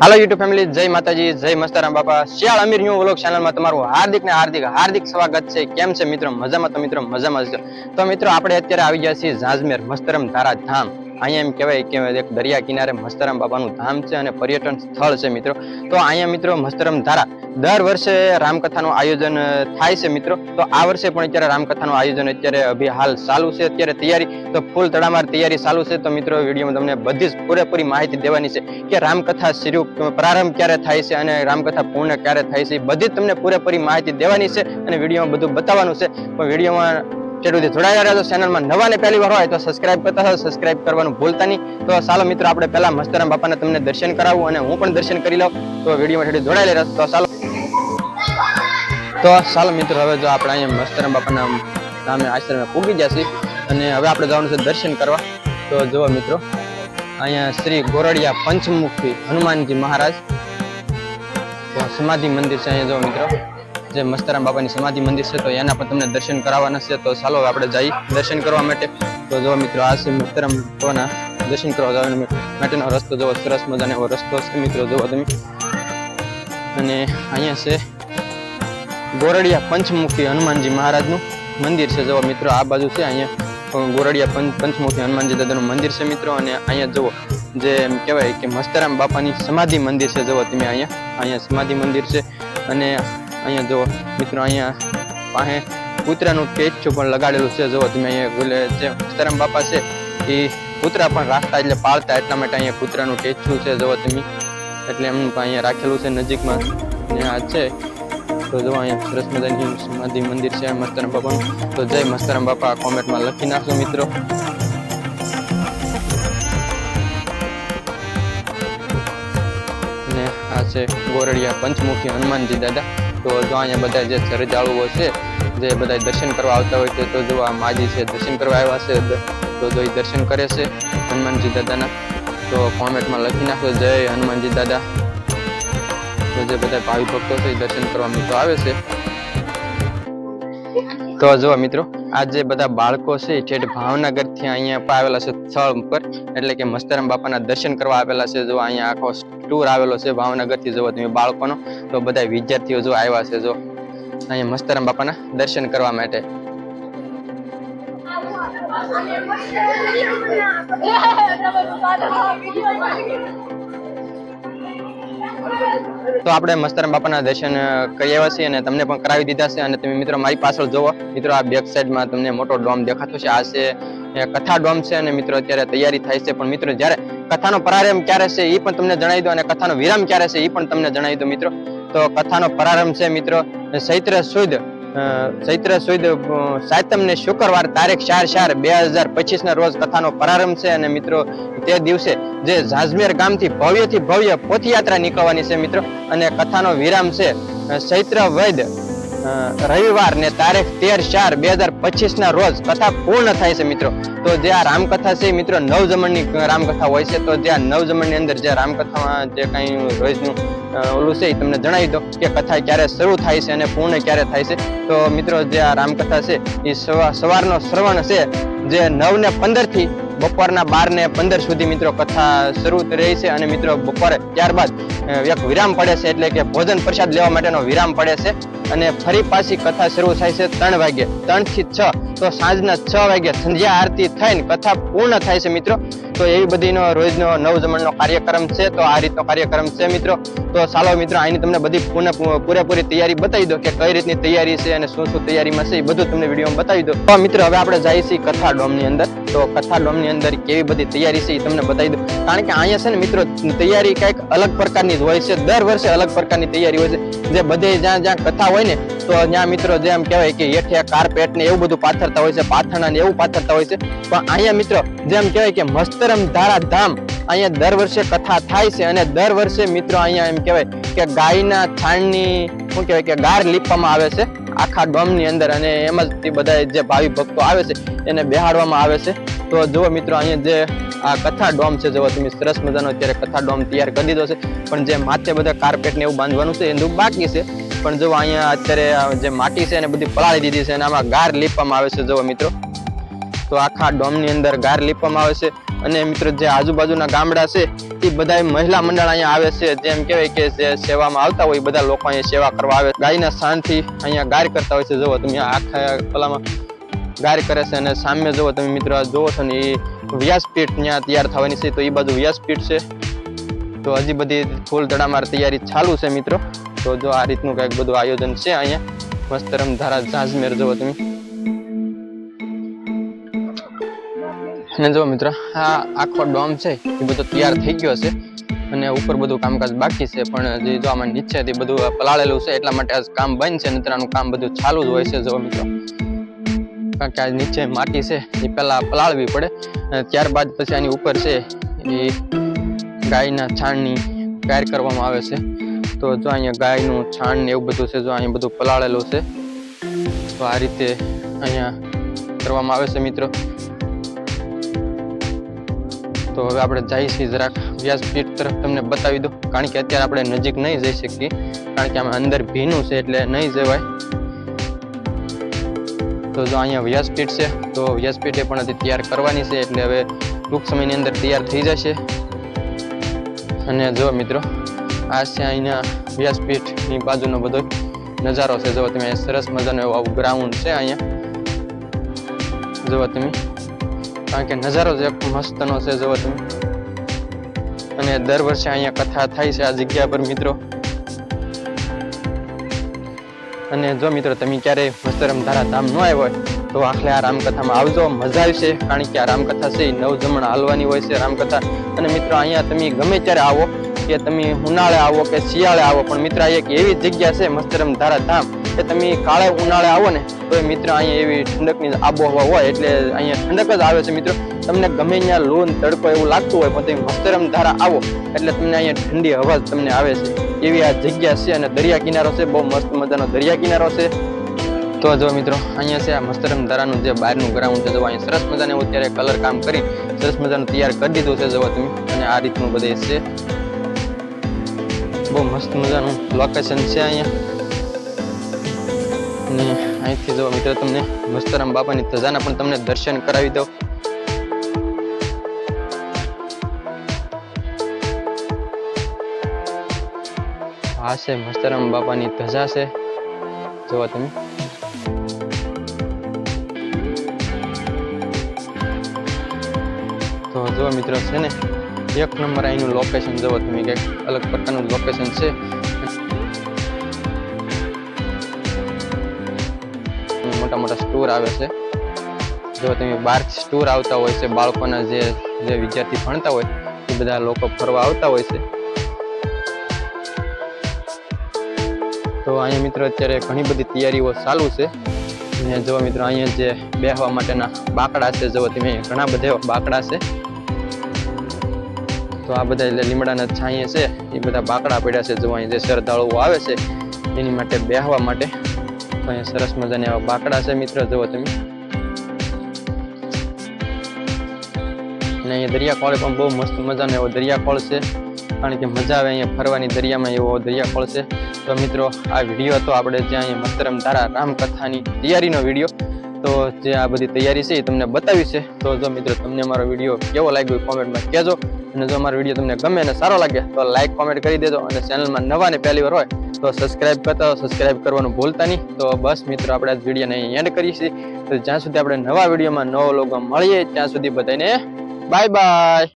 હાલો YouTube family જય માતાજી, જય મસ્તારામ બાપા. શિયાળ અમીર હું વ્લોગ ચેનલમાં તમારું હાર્દિક ને હાર્દિક હાર્દિક સ્વાગત છે. કેમ છે મિત્રો? મજામાં તો મિત્રો? મજામાં છે. તો મિત્રો, આપણે અત્યારે આવી ગયા છીએ ઝાઝમેર, મસ્તરમ ધારા ધામ અહીંયા એમ કહેવાય કે એક દરિયા કિનારે મસ્તરમ બાબાનું ધામ છે અને પર્યટન સ્થળ છે મિત્રો. તો અહીંયા મિત્રો મસ્તરમ ધારા, દર વર્ષે રામકથાનું આયોજન થાય છે મિત્રો. તો આ વર્ષે પણ અત્યારે રામકથાનું આયોજન અત્યારે અભી હાલ ચાલુ છે. અત્યારે તૈયારી, તો ફૂલ તડામાર તૈયારી ચાલુ છે. તો મિત્રો વિડીયોમાં તમને બધી જ પૂરેપૂરી માહિતી દેવાની છે કે રામકથા શિરુ પ્રારંભ ક્યારે થાય છે અને રામકથા પૂર્ણ ક્યારે થાય છે. બધી જ તમને પૂરેપૂરી માહિતી દેવાની છે અને વિડીયોમાં બધું બતાવવાનું છે. પણ વિડીયોમાં છેલ્લે સુધી જોડાયા રહ્યા ચેનલમાં. નવા ને પહેલી વાર હોય તો સબસ્ક્રાઇબ કરતા હોય સબસ્ક્રાઇબ કરવાનું ભૂલતા નહીં. તો ચાલો મિત્રો, આપણે પહેલા મસ્તરામ બાપાને તમને દર્શન કરાવું અને હું પણ દર્શન કરી લઉં. તો વિડીયોમાં છેલ્લે જોડાયેલા રહેશો તો ચાલો. તો ચાલો મિત્રો, હવે જો આપણે અહીંયા મસ્તરામ બાપાના નામે આશ્રમે પૂગી જશે અને હવે આપણે જવાનું છે દર્શન કરવા. તો જુઓ મિત્રો, અહીંયા શ્રી ગોરડિયા પંચમુખી હનુમાનજી મહારાજ. સમાધિ મંદિર છે અહીંયા, જુઓ મિત્રો. જે મસ્તરામ બાપાની સમાધિ મંદિર છે, તો એના પણ તમને દર્શન કરાવવાના છે. તો ચાલો આપણે જઈ દર્શન કરવા માટે. તો જો મિત્રો, આ છે મસ્તરામ બાપાના દર્શન કરવા જવાનો માટેનો રસ્તો. જોવો સરસ મજાનો એવો રસ્તો છે મિત્રો જોવો તમે. અને અહીંયા છે ગોરડિયા પંચમુખી હનુમાનજી મહારાજનું મંદિર છે. જો મિત્રો, આ બાજુ છે અહીંયા ગોરડિયા પંચ પંચમુખી હનુમાનજી દાદાનું મંદિર છે મિત્રો. અને અહીંયા જુઓ, જે કહેવાય કે મસ્તરામ બાપાની સમાધિ મંદિર છે. જુઓ તમે અહીંયા અહીંયા સમાધિ મંદિર છે. અને અહીંયા જુઓ, મિત્રો, અહીંયા પાસે કૂતરાનું ટેચું પણ લગાડેલું છે. જુઓ, તમે અહીંયા જે સીતારામ બાપા છે, એ કૂતરા પણ રાખતા એટલે પાળતા એટલા માટે અહીંયા કૂતરાનું ટેચું છે. જુઓ, તમે. એટલે એમનું પણ અહીંયા રાખેલું છે નજીકમાં. ને આ છે. તો જો અહીંયા સરસ મજાની સમાધિ મંદિર છે. મસ્તરામ બાપાનું. તો જય મસ્તરામ બાપા કોમેન્ટમાં લખી નાખજો, મિત્રો. છે ગોરડિયા પંચમુખી હનુમાનજી દાદા. તો જો અહીંયા બધા જે શ્રદ્ધાળુઓ છે, જે બધા દર્શન કરવા આવતા હોય છે, તો જો આ માજી છે દર્શન કરવા આવ્યા છે તો જો એ દર્શન કરે છે હનુમાનજી દાદાના, તો કોમેન્ટમાં લખી નાખો, જય હનુમાનજી દાદા. તો જે બધા ભાવિ ભક્તો છે એ દર્શન કરવા મિત્રો આવે છે. તો જો મિત્રો આ જે બધા બાળકો છે, ઠેઠ ભાવનગરથી અહીંયા આવેલા છે સ્થળ ઉપર. એટલે કે મસ્તરામ બાપાના દર્શન કરવા આવેલા છે. જો અહીંયા આખો ટૂર આવેલો છે ભાવનગરથી જો તમે બાળકોનો. તો બધા વિદ્યાર્થીઓ જો આવ્યા છે જો અહીંયા મસ્તરામ બાપાના દર્શન કરવા માટે. તો આપણે મસ્તરામ બાપાના દર્શન કરી આવ્યા છીએ અને તમને પણ કરાવી દીધા છે. અને તમે મિત્રો મારી પાછળ જોવો. મિત્રો, આ બેક સાઈડમાં તમને મોટો ડોમ દેખાતો છે. આ છે કથા ડોમ છે અને મિત્રો, અત્યારે તૈયારી થાય છે. પણ મિત્રો, જ્યારે કથાનો પ્રારંભ ક્યારે છે એ પણ તમને જણાવી દો અને કથાનો વિરામ ક્યારે છે એ પણ તમને જણાવી દો મિત્રો. તો કથાનો પ્રારંભ છે મિત્રો, ચૈત્ર સુદ. ચૈત્ર સુદ સાતમ ને શુક્રવાર તારીખ ચાર ચાર બે હજાર પચીસ ના રોજ કથાનો પ્રારંભ છે અને મિત્રો, તે દિવસે જે ઝાઝમેર ગામથી ભવ્યથી ભવ્ય પોથયાત્રા નીકળવાની છે મિત્રો, અને કથાનો વિરામ છે ચૈત્ર વૈદ રવિવાર ને તારીખ તેર ચાર બે હજાર પચીસ ના રોજ કથા પૂર્ણ થાય છે મિત્રો. તો જે આ રામકથા છે મિત્રો નવ જમણની રામકથા હોય છે, તો જે આ નવ અંદર જે રામકથામાં જે કઈ રોજનું ઓલું છે એ તમને જણાવી દો કે કથા ક્યારે શરૂ થાય છે અને પૂર્ણ ક્યારે થાય છે. તો મિત્રો જે આ રામકથા છે એ સવા- સવારનો શ્રવણ છે જે નવ ને પંદરથી બપોરના બાર ને પંદર સુધી મિત્રો કથા શરૂ રહી છે અને મિત્રો બપોરે ત્યારબાદ એક વિરામ પડે છે એટલે કે ભોજન પ્રસાદ લેવા માટેનો વિરામ પડે છે. અને ફરી પાછી કથા શરૂ થાય છે ત્રણ વાગે ત્રણથી છ, તો સાંજના છ વાગે સંધ્યા આરતી થઈને કથા પૂર્ણ થાય છે મિત્રો. તો એવી બધીનો રોજનો નવ જમણનો કાર્યક્રમ છે, તો આ રીતનો કાર્યક્રમ છે મિત્રો. તો ચાલો મિત્રો, આની તમને બધી પૂર્ણ પૂરેપૂરી તૈયારી બતાવી દો કે કઈ રીતની તૈયારી છે અને શું શું તૈયારીમાં છે, એ બધું તમને વિડીયોમાં બતાવી દો. તો મિત્રો, હવે આપણે જઈએ છીએ કથા ડોમની અંદર. તો કથા ડોમની અંદર કેવી બધી તૈયારી છે એ તમને બતાવી દઉં. કારણ કે અહીંયા છે ને મિત્રો, તૈયારી કંઈક અલગ પ્રકારની જ હોય છે. દર વર્ષે અલગ પ્રકારની તૈયારી હોય છે. જે બધે જ્યાં જ્યાં કથા હોય ને, તો ત્યાં મિત્રો જેમ કહેવાય કે હેઠે કાર્પેટ ને એવું બધું પાથરતા હોય છે, પાથરણા ને એવું પાથરતા હોય છે. પણ અહીંયા મિત્રો જેમ કહેવાય કે મસ્તરમ ધારા ધામ અહીંયા દર વર્ષે કથા થાય છે. અને દર વર્ષે મિત્રો અહીંયા એમ કહેવાય કે ગાયના છાણની શું કહેવાય કે ગાર લીપવામાં આવે છે. આખા ડોમની અંદર અને એમ જ તે બધા જે ભાવિ ભક્તો આવે છે, એને બેહાડવામાં આવે છે. તો જુઓ મિત્રો, અહીંયા જે આ કથા ડોમ છે, જુઓ તમે સરસ મજાનો અત્યારે કથા ડોમ તૈયાર કરી દીધો છે. પણ જે માથે બધા કાર્પેટ ને એવું બાંધવાનું છે, એનું બાકી છે. પણ જો અહીંયા અત્યારે જે માટી છે, એને બધી પલાળી દીધી છે અને આમાં ગાર લીપવામાં આવે છે, જુઓ મિત્રો. તો આખા ડોમની અંદર ગાર લીપવામાં આવે છે. અને મિત્રો જે આજુબાજુના ગામડા છે, એ બધા મહિલા મંડળ અહીંયા આવે છે. જેમ કહેવાય કે જે સેવામાં આવતા હોય બધા લોકો અહીંયા સેવા કરવા આવે. ગાયના શાનથી અહીંયા ગાર કરતા હોય છે. જુઓ તમે આખા પેલામાં ગાર કરે છે અને સામે જુઓ તમે મિત્રો જુઓ છો ને, એ વ્યાસપીઠ ત્યાં તૈયાર થવાની છે. તો એ બાજુ વ્યાસપીઠ છે. તો હજી બધી ફૂલ તડામાર તૈયારી ચાલુ છે મિત્રો. તો જો આ રીતનું કંઈક બધું આયોજન છે અહીંયા. મસ્ત રમધારા ઝાંઝમેર જુઓ તમે. અને જો મિત્રો, આ આખો ડોમ છે, એ બધો તૈયાર થઈ ગયો છે અને ઉપર બધું કામકાજ બાકી છે, પણ જે જો આમાં નીચેથી બધું પલાળેલું છે, એટલા માટે આજ કામ બંધ છે, નહીતર આનું કામ બધું ચાલુ જ હોય છે, જો મિત્રો. કારણ કે આ નીચે માટી છે, એ પહેલાં પલાળવી પડે, અને ત્યારબાદ પછી આની ઉપર છે, એ ગાયના છાણની ગાર કરવામાં આવે છે. તો જો અહીંયા ગાયનું છાણ ને એવું બધું છે, જો અહીંયા બધું પલાળેલું છે, તો આ રીતે અહીંયા કરવામાં આવે છે, મિત્રો. તો હવે આપણે છીએ જરાક વ્યાસપીઠ તરફ તમને બતાવી દો કારણ કે અત્યારે આપણે નજીક નહીં જઈ શકીએ. કારણ કે આમાં અંદર ભીનું છે એટલે નહીં જવાય. તો જો અહીંયા વ્યાસપીઠ છે, તો વ્યાસપીઠ એ પણ હજી તૈયાર કરવાની છે એટલે હવે ટૂંક સમયની અંદર તૈયાર થઈ જશે. અને જો મિત્રો, આ છે અહીંયા વ્યાસપીઠની બાજુનો બધો નજારો છે. જો તમે સરસ મજાનો એવો ગ્રાઉન્ડ છે અહીંયા. જુઓ તમે કારણ કે નજારો જ એક મસ્તનો છે જુઓ તમે. અને દર વર્ષે અહીંયા કથા થાય છે આ જગ્યા પર, મિત્રો. અને જો મિત્રો, તમે ક્યારેય મસ્તરમ ધારા ધામ ન આવ્યો હોય, તો આખલે આ રામકથામાં આવજો. મજા આવશે, કારણ કે આ રામકથા છે એ નવ જમણ હાલવાની હોય છે રામકથા. અને મિત્રો, અહીંયા તમે ગમે ત્યારે આવો કે તમે ઉનાળે આવો કે શિયાળે આવો, પણ મિત્ર એક એવી જગ્યા છે, મસ્તરમ ધારા ધામ કે તમે કાળે ઉનાળે આવો ને તો મિત્ર, અહીંયા એવી ઠંડકની આબોહવા હોય, એટલે અહીંયા ઠંડક જ આવે છે, મિત્રો. તમને ગમે ત્યાં લોન, તડકો એવું લાગતું હોય, પણ તમે મસ્તરમ ધારા આવો, એટલે તમને અહીંયા ઠંડી હવા તમને આવે છે. એવી આ જગ્યા છે અને દરિયા કિનારો છે, બહુ મસ્ત મજાનો દરિયા કિનારો છે. તો જો મિત્રો, અહીંયા છે આ મસ્તરમ ધારાનું જે બહારનું ગ્રાઉન્ડ છે, જો અહીંયા સરસ મજાને અત્યારે કલર કામ કરી, સરસ મજાનું તૈયાર કરી દીધું છે જો તમે, અને આ રીતનું બધે છે. બહુ મસ્ત મજાનું લોકેશન છે અહીંયા. અને અહીંથી જો મિત્રો તમને મસ્તરામ બાપાની ધજાના પણ તમને દર્શન કરાવી દઉં. આ છે મસ્તરામ બાપાની ધજા છે. જોવા તમે. તો જો મિત્રો છે ને એક નંબર અહીંનું લોકેશન જોવો તમે કંઈક અલગ પ્રકારનું લોકેશન છે. મોટા મોટા સ્ટોર આવે છે. જો તમે બહાર સ્ટોર આવતા હોય છે, બાળકોના જે જે વિદ્યાર્થી ભણતા હોય, એ બધા લોકો ફરવા આવતા હોય છે. તો અહીંયા મિત્રો અત્યારે ઘણી બધી તૈયારીઓ ચાલુ છે. અને જો મિત્રો અહીંયા જે બેહવા માટેના બાકડા છે, જો તમે ઘણા બધા બાકડા છે તો આ બધા એટલે લીમડાના છાંયે છે, એ બધા બાકડા પડ્યા છે, જો અહીં જે શ્રદ્ધાળુઓ આવે છે, એની માટે બેહવા માટે તો અહીંયા સરસ મજાના એવા બાકડા છે મિત્ર, જુઓ તમે. અને અહીંયા દરિયાખોળે પણ બહુ મસ્ત મજાનો એવો દરિયાખોળ છે, કારણ કે મજા આવે અહીંયા ફરવાની દરિયામાં એવો દરિયાખોળ છે. તો મિત્રો, આ વીડિયો હતો આપણે જ્યાં અહીંયા મસ્તરમ તારા રામકથાની તૈયારીનો વીડિયો. તો જે આ બધી તૈયારી છે એ તમને બતાવી છે. તો જો મિત્રો, તમને મારો વીડિયો કેવો લાગ્યો કોમેન્ટમાં કહેજો. અને જો અમારો વીડિયો તમને ગમે અને સારો લાગે, તો લાઈક કોમેન્ટ કરી દેજો અને ચેનલમાં નવા ને પહેલી વાર હોય, તો સબસ્ક્રાઇબ કરતા હો સબસ્ક્રાઇબ કરવાનું ભૂલતા નહીં. તો બસ મિત્રો, આપણે આ વિડીયોને અહીં એન્ડ કરીએ છીએ. તો જ્યાં સુધી આપણે નવા વિડીયોમાં નવો લોગો મળીએ, ત્યાં સુધી બધાને બાય બાય